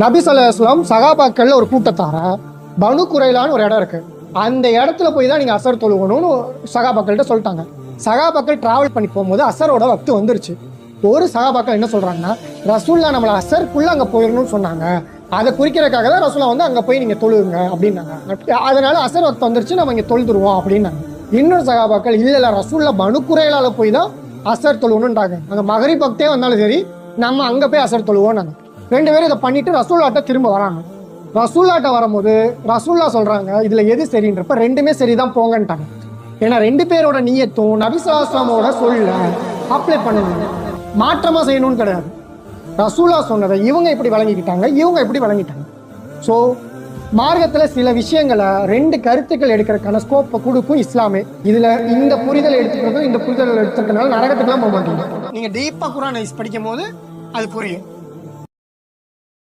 நபி சொல்லாஸ்லாம் சகாபாக்கள்ல ஒரு கூட்டத்தார பனு குறைலான்னு ஒரு இடம் இருக்கு. அந்த இடத்துல போய் தான் நீங்க அசர் தொழுகணும்னு சகாபாக்கள்கிட்ட சொல்லிட்டாங்க. சகாபாக்கள் டிராவல் பண்ணி போகும்போது அசரோட வக்து வந்துருச்சு. ஒரு சகாபாக்கள் என்ன சொல்றாங்கன்னா ரசூல்லா நம்மளை அசருக்குள்ள அங்க போயிடணும்னு சொன்னாங்க. அதை குறிக்கிறதுக்காக தான் ரசூலா வந்து அங்க போய் நீங்க தொழுவுங்க அப்படின்னாங்க. அதனால அசர் வக்து வந்துருச்சு நம்ம இங்க தொழுதுருவோம் அப்படின்னாங்க. இன்னொரு சகாபாக்கள் இல்ல இல்ல ரசூல்லா பனு போய் தான் அசர் தொழுவணுன்றாங்க அங்க மகரி பக்தே வந்தாலும் சரி நம்ம அங்க போய் அசர் தொழுவோம் நாங்க ரெண்டு பேரும் இதை பண்ணிட்டு ரசூல்லாட்ட திரும்ப வராங்க. ரசூல்லாட்ட வரும்போது ரசூல்லா சொல்றாங்க இதுல எது சரின்றப்ப ரெண்டுமே சரிதான் போங்கன்ட்டாங்க. ஏன்னா ரெண்டு பேரோட நீயத்தும் நபிசாஸ்லாமோட சொல்ல அப்ளை பண்ணணும் மாற்றமா செய்யணும்னு கிடையாது. ரசூலா சொன்னதை இவங்க எப்படி வழங்கிக்கிட்டாங்க இவங்க எப்படி வழங்கிட்டாங்க. ஸோ மார்க்கத்தில் சில விஷயங்களை ரெண்டு கருத்துக்கள் எடுக்கிறதுக்கான ஸ்கோப்பை கொடுக்கும் இஸ்லாமே. இதில் இந்த புரிதல் எடுத்துக்கிறதும் இந்த புரிதல் எடுத்துக்கிறதுனால நரகத்துக்குலாம் போக மாட்டீங்க நீங்கள் டீப்பாக குரான் படிக்கும் போது அது புரியும்.